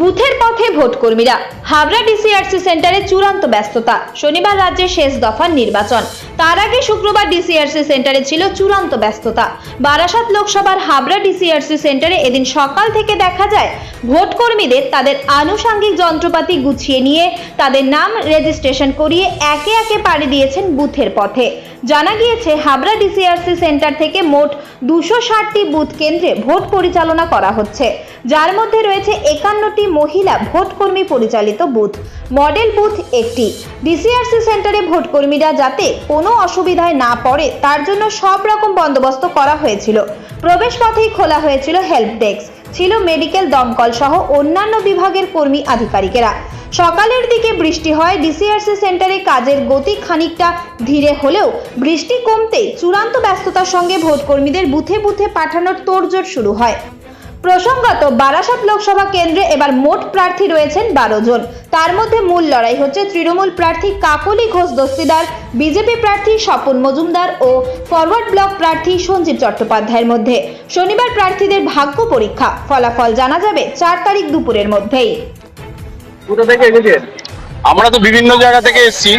বুথের পথে ভোট কর্মীরা হাবড়া ডিসিআরসি সেন্টারে চূড়ান্ত ব্যস্ততা। শনিবার রাজ্যের শেষ দফার নির্বাচন। তার আগে শুক্রবার ডিসিআরসি সেন্টারে ছিল চূড়ান্ত ব্যস্ততা। বারাসাত লোকসভার হাবড়া ডিসিআরসি সেন্টারে এদিন সকাল থেকে দেখা যায় ভোট কর্মীদের তাদের আনুষাঙ্গিক যন্ত্রপাতি গুছিয়ে নিয়ে, তাদের নাম রেজিস্ট্রেশন করিয়ে একে একে পাড়ি দিয়েছেন বুথের পথে। জানা গিয়েছে, হাবড়া ডিসিআরসি সেন্টার থেকে মোট দুশো ষাটটি বুথ কেন্দ্রে ভোট পরিচালনা করা হচ্ছে। যার মধ্যে রয়েছে একান্নটি মহিলা ভোটকর্মী পরিচালিত বুথ। মডেল বুথ একটি। ডিসিআরসি সেন্টারে ভোটকর্মীরা যাতে কোনো অসুবিধায় না পড়ে, তার জন্য সব রকম বন্দোবস্ত করা হয়েছিল। প্রবেশ পথেই খোলা হয়েছিল হেল্প ডেস্ক। ছিল মেডিকেল দমকল সহ অন্যান্য বিভাগের কর্মী আধিকারিকেরা। সকালের দিকে বৃষ্টি হয়। ডিসিআরসি সেন্টারে কাজের গতি খানিকটা ধীরে হলেও বৃষ্টি কমতেই চূড়ান্ত ব্যস্ততার সঙ্গে ভোটকর্মীদের বুথে বুথে পাঠানোর তোড়জোড় শুরু হয়। প্রসঙ্গত বারাসাত লোকসভা কেন্দ্রে এবার মোট প্রার্থী রয়েছেন বারো জন। তার মধ্যে মূল লড়াই হচ্ছে তৃণমূল প্রার্থী কাকলি ঘোষ দস্তিদার, বিজেপি প্রার্থী স্বপন মজুমদার ও ফরওয়ার্ড ব্লক প্রার্থী সঞ্জীব চট্টোপাধ্যায়ের মধ্যে। শনিবার প্রার্থীদের ভাগ্য পরীক্ষা। ফলাফল জানা যাবে চার তারিখ দুপুরের মধ্যেই। কোথা থেকে এসেছেন আমরা তো বিভিন্ন জায়গা থেকে এসেছি।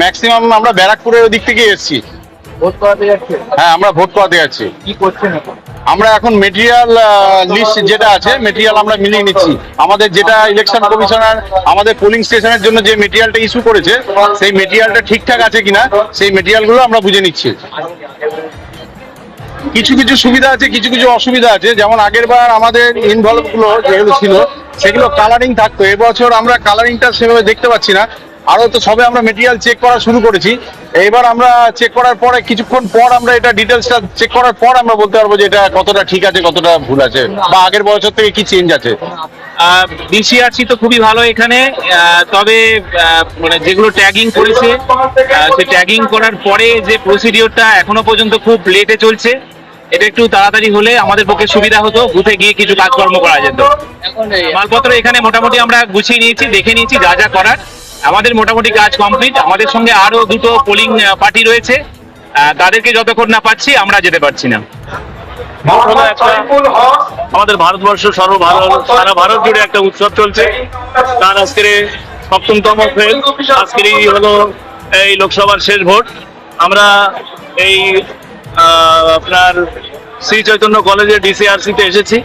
ম্যাক্সিমাম আমরা ব্যারাকপুরের ওদিক থেকে এসেছি। ভোট করাতে হ্যাঁ আমরা ভোট করাতে যাচ্ছি। কি করছেন এখন? আমরা এখন মেটেরিয়াল লিস্ট যেটা আছে মেটেরিয়াল আমরা মিলিয়ে নিচ্ছি। আমাদের যেটা ইলেকশন কমিশনার আমাদের পোলিং স্টেশনের জন্য যে মেটেরিয়ালটা ইস্যু করেছে সেই মেটেরিয়ালটা ঠিকঠাক আছে কিনা সেই মেটেরিয়ালগুলো আমরা বুঝে নিচ্ছি। কিছু কিছু সুবিধা আছে কিছু কিছু অসুবিধা আছে। যেমন আগের বার আমাদের ইনভলভগুলো যেগুলো ছিল সেগুলো কালারিং থাকতো। এবছর আমরা কালারিংটা সেভাবে দেখতে পাচ্ছি না। আরও তো সবে আমরা মেটেরিয়াল চেক করা শুরু করেছি। এবার আমরা চেক করার পরে, কিছুক্ষণ পর আমরা এটা ডিটেলসটা চেক করার পর আমরা বলতে পারব যে এটা কতটা ঠিক আছে, কতটা ভুল আছে, বা আগের বছর থেকে কি চেঞ্জ আছে। বিসিআরসি তো খুবই ভালো এখানে। তবে মানে যেগুলো ট্যাগিং করেছে সে ট্যাগিং করার পরে যে প্রসিডিওরটা এখনও পর্যন্ত খুব লেটে চলছে। এটা একটু তাড়াতাড়ি হলে আমাদের পক্ষে সুবিধা হতো বুথে গিয়ে কিছু কাজকর্ম করা যেত। মালপত্র এখানে মোটামুটি আমরা গুছিয়ে নিয়েছি দেখে নিয়েছি যা যা করার। আমাদের মোটামুটি কাজ কমপ্লিট। আমাদের সঙ্গে আরও দুটো পোলিং পার্টি রয়েছে। তাদেরকে যতক্ষণ না পাচ্ছি আমরা যেতে পারছি না। আমাদের ভারতবর্ষ সর্বভারত সারা ভারত জুড়ে একটা উৎসব চলছে। তার আজকের সপ্তমতম ফেল। আজকের হলো এই লোকসভার শেষ ভোট। আমরা এই আপনার শ্রী চৈতন্য কলেজের ডিসিআরসি তে এসেছি।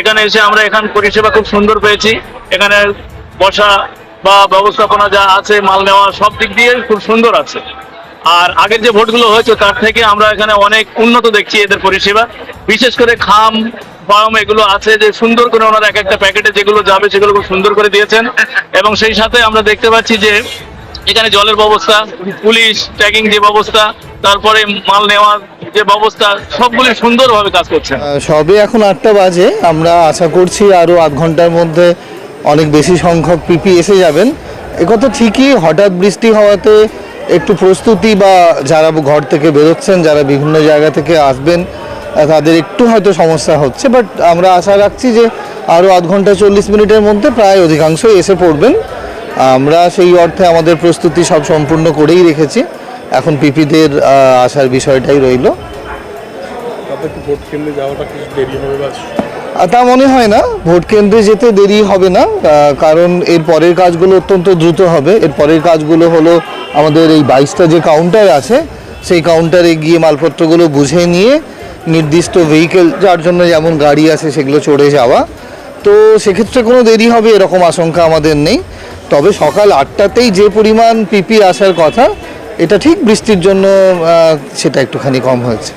এখানে এসে আমরা এখান পরিষেবা খুব সুন্দর পেয়েছি। এখানে বসা বা ব্যবস্থাপনা যা আছে, মাল নেওয়া সব দিক দিয়ে খুব সুন্দর আছে। আর আগের যে ভোটগুলো হয়েছে, তার থেকে আমরা এখানে অনেক উন্নত দেখছি এদের পরিষেবা। বিশেষ করে খাম ফার্ম এগুলো আছে যে সুন্দর করে ওনারা এক একটা প্যাকেটে যেগুলো যাবে, সেগুলো খুব সুন্দর করে দিয়েছেন। এবং সেই সাথে আমরা দেখতে পাচ্ছি যে এখানে জলের ব্যবস্থা, পুলিশ, ট্যাগিং যে ব্যবস্থা, তারপরে মাল নেওয়ার যে ব্যবস্থা সবগুলি সুন্দরভাবে কাজ করছে সবে এখন আটটা বাজে। আমরা আশা করছি আরও আধ ঘণ্টার মধ্যে অনেক বেশি সংখ্যক পিপি এসে যাবেন। একথা ঠিকই, হঠাৎ বৃষ্টি হওয়াতে একটু প্রস্তুতি বা যারা ঘর থেকে বেরোচ্ছেন, যারা বিভিন্ন জায়গা থেকে আসবেন তাদের একটু হয়তো সমস্যা হচ্ছে। বাট আমরা আশা রাখছি যে আরও আধ ঘণ্টা চল্লিশ মিনিটের মধ্যে প্রায় অধিকাংশই এসে পড়বেন। আমরা সেই অর্থে আমাদের প্রস্তুতি সব সম্পূর্ণ করেই রেখেছি। এখন পিপিদের আসার বিষয়টাই রইল। তা মনে হয় না। ভোট কেন্দ্রে যেতে দেরি হবে না কারণ এর পরের কাজগুলো অত্যন্ত দ্রুত হবে। এর পরের কাজগুলো হলো আমাদের এই বাইশটা যে কাউন্টার আছে সেই কাউন্টারে গিয়ে মালপত্রগুলো বুঝে নিয়ে নির্দিষ্ট ভেহিকেল যার জন্য যেমন গাড়ি আছে সেগুলো চড়ে যাওয়া। তো সেক্ষেত্রে কোনো দেরি হবে এরকম আশঙ্কা আমাদের নেই। তবে সকাল আটটাতেই যে পরিমাণ পিপি আসার কথা এটা ঠিক বৃষ্টির জন্য সেটা একটুখানি কম হয়েছে।